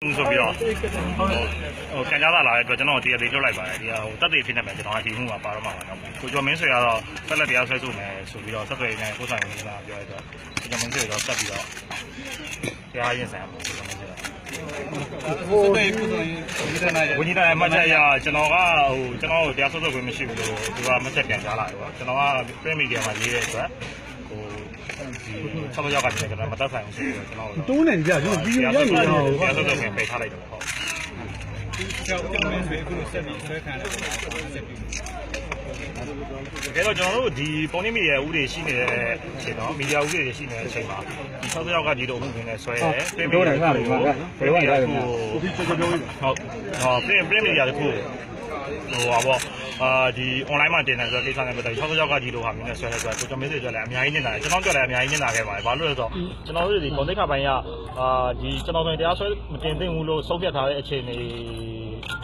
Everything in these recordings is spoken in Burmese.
ဆိုပြီးတော့ဟိုဟိုကန်ကြတာလာတဲ့အတွက်ကျွန်တော်တရားသေးလွတ်လိုက်ပါတယ်ဒီကဟိုတက်သေးဖြစ်နေမယ်ကျွန်တော်ကဒီမှုမှာပါတော့မှာပါတော့ကိုကျော်မင်းဆွေကတော့ဆက်လက်တရားဆွဲဆိုမယ်ဆိုပြီးတော့ဆက်သွယ်နေကိုဆိုင်ဝင်လာပြောရတော့ကိုကျော်မင်းဆွေတော့ဆက်ပြီးတော့တရားရင်ဆိုင်မှာကိုကျော်မင်းဆွေဟိုဒီဒီတနာရဝန်ကြီးတိုင်းအမှတ်ချက်အရကျွန်တော်ကဟိုကျွန်တော်တရားဆွဲဆိုခွင့်မရှိဘူးလို့သူကမှတ်ချက်ပြန်ကြားလာတယ်ပေါ့ကျွန်တော်က print media မှာရေးတဲ့အတွက် ဟိုဒီဆောက်ရောက်ကတည်းကကျွန်တော်မတက်ဆိုင်ဘူးဆိုပြီးတော့ကျွန်တော်တိုးနေကြကျွန်တော်ပြီးရရနေတော့တရားဆွဲဆိုခွင့်ပေးထားလိုက်တယ်ဟုတ်ကျောက်ကျောက်မင်းတွေအခုလိုဆက်ပြီးဆွဲခံတယ်ဆက်ပြီးတကယ်တော့ကျွန်တော်တို့ဒီပုံနေမီဒီယာဥပဒေရှိနေတဲ့အချိန်တော့မီဒီယာဥပဒေရှိနေတဲ့အချိန်မှာဒီ60ယောက်ကဒီလိုအမှုတွေနဲ့ဆွဲတယ်ပြင်ပြောတယ်ခါလေးဟုတ်ဘယ်ဝိုင်းလဲဟုတ်ဟုတ်ပြင်ပြင်မီဒီယာတခုဟိုပါပေါ့ အာဒီ online မှာတင်တယ်ဆိုတော့ကိစ္စနဲ့ပတ်သက်ပြီး60ယောက်ကဒီလိုဟာမျိုးနဲ့ဆွဲတယ်ဆိုတော့ကိုကျွန်တော် message ကြလည်းအများကြီးနေတာတယ်ကျွန်တော်ကြလည်းအများကြီးနေတာခဲ့ပါတယ်ဘာလို့လဲဆိုတော့ကျွန်တော်တို့ဒီ contact ခပိုင်းကအာဒီကျွန်တော်ဆိုရင်တရားဆွဲမတင်သင့်ဘူးလို့ဆုံးဖြတ်ထားတဲ့အခြေအနေ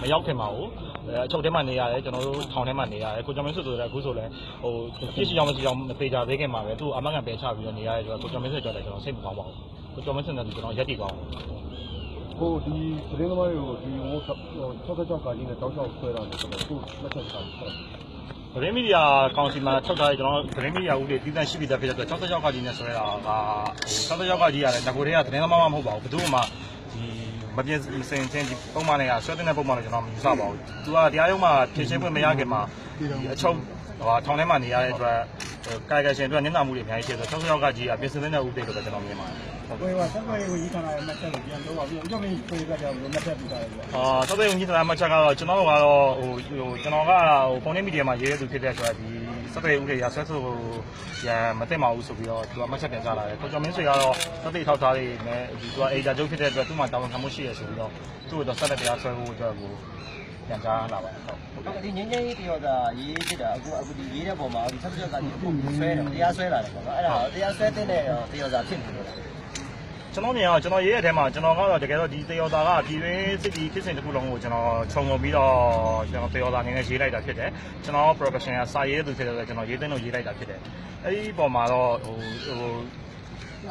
မရောက်ခင်ပါဘူးအဲအချုပ်ထဲမှာနေရတယ်ကျွန်တော်တို့ထောင်ထဲမှာနေရတယ်ကိုကျော်မင်းဆွဆိုလည်းအခုဆိုလည်းဟိုပြည့်စုံအောင်မရှိအောင်မသေးကြသေးခင်မှာပဲသူ့အမကန်ပဲချပြီးတော့နေရတယ်ဆိုတော့ကိုကျော်မင်းဆွကြောက်တယ်ကျွန်တော်စိတ်မကောင်းပါဘူးကိုကျော်မင်းဆွနဲ့ကျွန်တော်ရက်တည်ကောင်း ဟိုဒီသတင်းသမားတွေကိုဒီဟို66ကာကြီးနဲ့တောက်လျှောက်ဆွဲတာဆိုတော့သူ့လက်ချက်စားတယ်ဗရင်းမီဒီယာကောင်စီမှာထုတ်ထားတဲ့ကျွန်တော်ဗရင်းမီဒီယာဦးတွေတည်တံ့ရှိပြီးသားဖြစ်တဲ့အတွက်66ကကြီးနဲ့ဆွဲတာကဟို66ကကြီးရတယ်ငကိုတွေကသတင်းသမားမှမဟုတ်ပါဘူးဘယ်သူမှဒီမပြည့်စင်ချင်းဒီပုံမှန်တွေကဆွဲတဲ့ပုံမှန်တွေကျွန်တော်မယူဆပါဘူးသူကတရားရုံးမှာဖြည့်ရှင်းခွင့်မရခင်မှာဒီအချုပ်ဟိုထောင်ထဲမှာနေရတဲ့အတွက်ကာယကရှင်အတွက်နင်းနာမှုတွေအများကြီးရှိတယ်66ကကြီးကပြင်ဆင်တဲ့ဦးတွေလို့ပဲကျွန်တော်မြင်ပါတယ် ကိုယ်ကဆက်သွယ်ရေးဝန်ကြီးဌာနရဲ့မှတ်ချက်ကိုပြန်ပြောပါပြီးတော့ကျွန်တော်ပြေးကြကြလို့မှတ်ချက်ပြတာလေအာသတဲ့ဝင်ကြီးတရားမှတ်ချက်ကတော့ကျွန်တော်တို့ကတော့ဟိုဟိုကျွန်တော်ကဟိုဖုန်းမီဒီယာမှာရေးရသူဖြစ်တဲ့အတွက်ဒီသတဲ့ဦးတွေရဆွဲဆိုရမသိမဘူးဆိုပြီးတော့သူကမှတ်ချက်ပြန်ကြလာတယ်ကိုကျော်မင်းဆွေကတော့သတဲ့ထောက်ထားတွေနဲ့ဒီသူကအေဂျာကျုပ်ဖြစ်တဲ့အတွက်သူ့မှာတာဝန်ခံမှုရှိရဆိုပြီးတော့သူ့ကိုတော့ဆက်လက်တရားဆွဲဖို့အတွက်ကိုပြန်ကြားလာပါတယ်ဟုတ်ဒီငင်းငင်းကြီးတရောသာရေးဖြစ်တာအခုအခုဒီရေးတဲ့ပုံမှာဒီဆက်ချက်ကနေအခုဆွဲတယ်တရားဆွဲလာတယ်ပေါ့နော်အဲ့ဒါတရားဆွဲတဲ့တရောသာဖြစ်နေလို့ ကျွန်တော်မြင်အောင်ကျွန်တော်ရေးရတဲ့ထဲမှာကျွန်တော်ကတော့တကယ်တော့ဒီတေယောတာကပြည်တွင်းစစ်တီဖြစ်စဉ်တစ်ခုလုံးကိုကျွန်တော်ခြုံငုံပြီးတော့ကျွန်တော်တေယောတာအနေနဲ့ရေးလိုက်တာဖြစ်တယ်ကျွန်တော် profession ကစာရေးသူဖြစ်တယ်ကျွန်တော်ရေးသိန်းလို့ရေးလိုက်တာဖြစ်တယ်အဲဒီပုံမှာတော့ဟိုဟို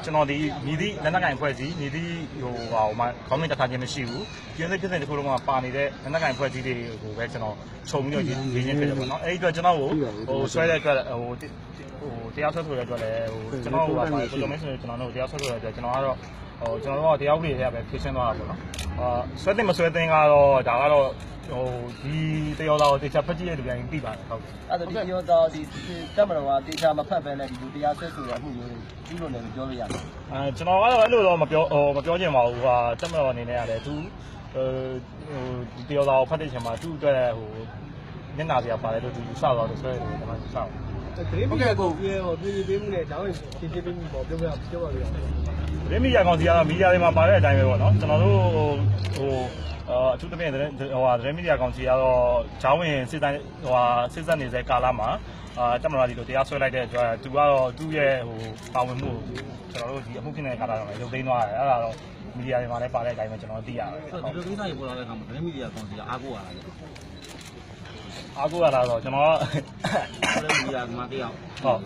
ကျွန်တော်ဒီညီသည့်လက်နက်ကင်ဖွဲ့စည်းညီသည့်ဟိုဟာဟိုမှာခေါင်းစဉ်တစ်ခါချင်းမရှိဘူးပြည်တွင်းဖြစ်စဉ်တစ်ခုလုံးကပါနေတဲ့လက်နက်ကင်ဖွဲ့စည်းတွေကိုပဲကျွန်တော်ခြုံပြီးတော့ရေးရင်းဖြစ်တယ်ပေါ့နော်အဲဒီအတွက်ကျွန်တော်ကိုဟိုဆွဲတဲ့အတွက်ဟိုဟိုတရားဆွဲဆိုတဲ့အတွက်လည်းဟိုကျွန်တော်ဟိုပါကိုကျွန်တော်မင်းဆိုကျွန်တော်တို့တရားဆွဲဆိုတဲ့အတွက်ကျွန်တော်ကတော့ဟိုကျွန်တော်တို့ကတရားဥပဒေတွေကပဲဖြည့်ရှင်းသွားတာပေါ့နော် အာဆွဲတင်မဆွဲတင်ကတော့ဒါကတော့ဟိုဒီတရောသားကိုတေချာဖက်ကြည့်တဲ့လူတိုင်းသိပါတယ်ဟုတ်ကဲ့အဲ့ဒါဒီတရောသာဒီတက်မတော်ကတေချာမဖတ်ပဲနဲ့ဒီလိုတရားဆွဲဆိုရမှုမျိုးပြီးလို့လည်းပြောလို့ရတယ်အဲကျွန်တော်ကတော့အဲ့လိုတော့မပြောဟိုမပြောချင်ပါဘူးဟာတက်မတော်အနေနဲ့ရတယ်သူဟိုဟိုဒီတရောသားကိုဖတ်တဲ့ချိန်မှာသူ့အတွက်ဟို မျက်နှာစရာပါတယ်လို့သူယူဆတော့တယ်ဆွဲတယ်ကျွန်တော်ယူဆတယ်သတင်းမီဒီယာကိုပြေဟိုပြေးပေးမှုနဲ့တောင်းရင်ဖြည့်ဖြည့်ပေးမှုပေါ့ပြောပြပြောပါပြီးတော့ရင်းမီဒီယာကောင်စီကတော့မီဒီယာတွေမှာပါတဲ့အတိုင်းပဲပေါ့နော်ကျွန်တော်တို့ဟိုအာအထူးသဖြင့်ဟိုဟာရင်းမီဒီယာကောင်စီကတော့ဂျောင်းဝင်စစ်တိုင်းဟိုဟာစစ်ဆက်နေတဲ့ကာလမှာအာတက်မလာဒီလိုတရားဆွဲလိုက်တဲ့အတွက်သူကတော့သူ့ရဲ့ဟိုပါဝင်မှုကျွန်တော်တို့ဒီအမှုဖြစ်နေတဲ့ကာလတော့ရုပ်သိမ်းသွားတယ်အဲ့ဒါတော့မီဒီယာတွေမှာလည်းပါတဲ့အတိုင်းပဲကျွန်တော်သိရတယ်ဆိုတော့ဒီလိုကိစ္စတွေပေါ်လာတဲ့အခါမှာသတင်းမီဒီယာကောင်စီကအားကိုးရတာလေ။ အားကိုးရတာတော့ကျွန်တော်သတင်းမီဒီယာမှာတရားဟုတ်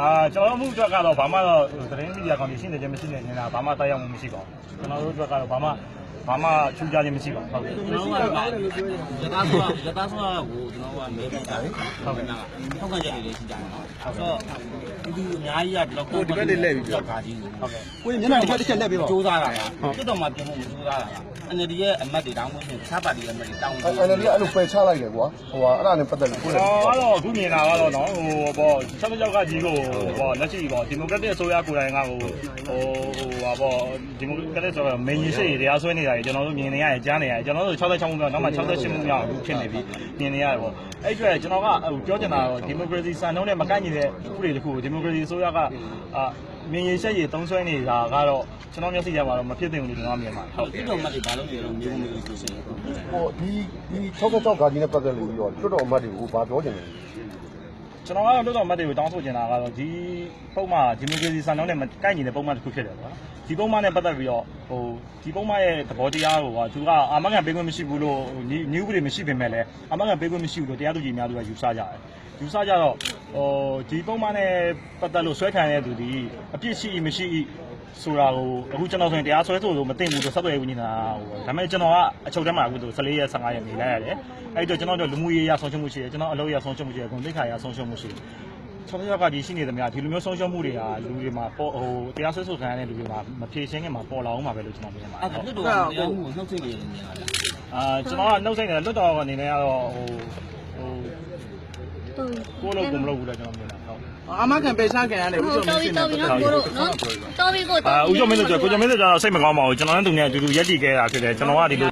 အာကျွန်တော်တို့မှုအတွက်ကတော့ဘာမှတော့သတင်းမီဒီယာကောင်စီရှိနေခြင်းမရှိနေနေတာဘာမှတိုက်ရောက်မှုမရှိပါဘူးကျွန်တော်တို့အတွက်ကတော့ဘာမှဘာမှထူးခြားခြင်းမရှိပါဘူးဟုတ်ကဲ့ကျွန်တော်ကရတာဆိုတာရတာဆိုတာကိုကျွန်တော်ကမဲပေးတာလေ။ဟုတ်ကဲ့နော်။ထောက်ခံချက်တွေလည်းရှိကြတယ်နော်။ဆိုတော့ဒီလူအများကြီးကဒီလောက်ဒီဘက်လေးလှည့်ပြီးပြောတာကြီးဟုတ်ကဲ့ကိုယ်မျက်နှာတစ်ချက်တစ်ချက်လက်ပေးပါစူးစမ်းတာကတက်တော်မှာပြင်ဖို့မစူးစမ်းတာက NLD ရဲ့အမတ်တွေတောင်းဝင်နေတခြားပါတီရဲ့အမတ်တွေတောင်းဝင်အဲ့ဒါလေးအဲ့လိုပယ်ချလိုက်တယ်ကွာဟိုဟာအဲ့ဒါနဲ့ပတ်သက်လို့ကိုယ်ကျွန်တော်ကတော့အခုမြင်တာကတော့နော်ဟိုပေါ့ဆက်မကြောက်ကကြီးကိုဟိုလက်ရှိပေါ့ဒီမိုကရက်တစ်အစိုးရကိုယ်တိုင်ကဟိုဟိုဟိုပါပေါ့ဒီမိုကရက်တစ်ဆိုတော့မင်းကြီးရှိတရားစွဲနေတာကြီးကျွန်တော်တို့မြင်နေရတယ်ကြားနေရတယ်ကျွန်တော်တို့66မှုမြောက်နောက်မှ68မှုမြောက်အခုဖြစ်နေပြီမြင်နေရတယ်ပေါ့အဲ့အတွက်ကျွန်တော်ကဟိုပြောချင်တာတော့ဒီမိုကရေစီစံနှုန်းနဲ့မကိုက်ညီတဲ့ဥပဒေတစ်ခုကိုဒီမိုကရေစီအစိုးရကအာ မင်းကြီးရှိရေးသုံးဆွဲနေတာကတော့ကျွန်တော်မျက်စိရမှာတော့မဖြစ်သင့်ဘူးလို့ကျွန်တော်မြင်ပါတယ်ဟုတ်တက်တော်မှတ်တွေဘာလို့လဲတော့မျိုးမျိုးဆိုရှင်ဟိုဒီဒီ66ကာကြီးနဲ့ပတ်သက်လို့ပြီးတော့တွတ်တော်အမတ်တွေကိုဘာပြောချင်လဲ ကျွန်တော်ကတော့လွတ်တော်မတ်တွေကိုတောင်းဆိုချင်တာကတော့ဒီပုံမှန်ဒီမိုကရေစီစံနှုန်းနဲ့မကိုက်ညီတဲ့ပုံမှန်တစ်ခုဖြစ်တယ်ကွာဒီပုံမှန်နဲ့ပတ်သက်ပြီးတော့ဟိုဒီပုံမှန်ရဲ့သဘောတရားကိုကသူကအာမခံပေးခွင့်မရှိဘူးလို့နည်းဥပဒေမရှိပေမဲ့လည်းအာမခံပေးခွင့်မရှိဘူးလို့တရားသူကြီးများသူကယူဆကြတယ်ယူဆကြတော့ဟိုဒီပုံမှန်နဲ့ပတ်သက်လို့ဆွဲခံရတဲ့သူဒီအပြစ်ရှိမရှိဟ ဆိုတာကိုအခုကျွန်တော်ဆိုရင်တရားစွဲဆိုလို့မသိဘူးလို့ဆက်သွယ်ဝင်နေတာဟိုဒါပေမဲ့ကျွန်တော်ကအချုပ်ထဲမှာအခုဆို14ရက်15ရက်နေလိုက်ရတယ်အဲ့တော့ကျွန်တော်တို့လူမှုရေးရဆုံးရှုံးမှုရှိတယ်ကျွန်တော်အလုပ်ရဆုံးရှုံးမှုရှိတယ်ဂုဏ်သိက္ခာရဆုံးရှုံးမှုရှိတယ်ဆောင်းရောက်ကဒီရှိနေသမျှဒီလိုမျိုးဆုံးရှုံးမှုတွေကလူတွေမှာပေါ်ဟိုတရားစွဲဆိုခံရတဲ့လူတွေမှာမဖြေရှင်းခင်မှာပေါ်လာအောင်ပါပဲလို့ကျွန်တော်မြင်ပါတအဲ့ယ်ဒါလွတ်တော်တရားမှုနှုတ်ဆက်နေတယ်မြင်လားအာကျွန်တော်ကနှုတ်ဆက်နေတယ်လွတ်တော်အနေနဲ့ကတော့ဟိုဟိုကိုလိုကိုမလုပ်ဘူးလေကျွန်တော်မြင်တာဟုတ် အမခံပေးချခံရတယ်ဦးကျော်မတော်င်းပြီစင်တော်ပြီနော်ကိုတို့နော်တော်ပြီကိုအာဦးကျော်မင်းတို့ကျကိုကျော်မင်းတို့ကျတော့စိတ်မကောင်းပါဘူးကျွန်တော်နဲ့သူနဲ့အတူတူရက်တည်ခဲ့တာဖြစ်တယ်ကျွန်တော်ကဒီလို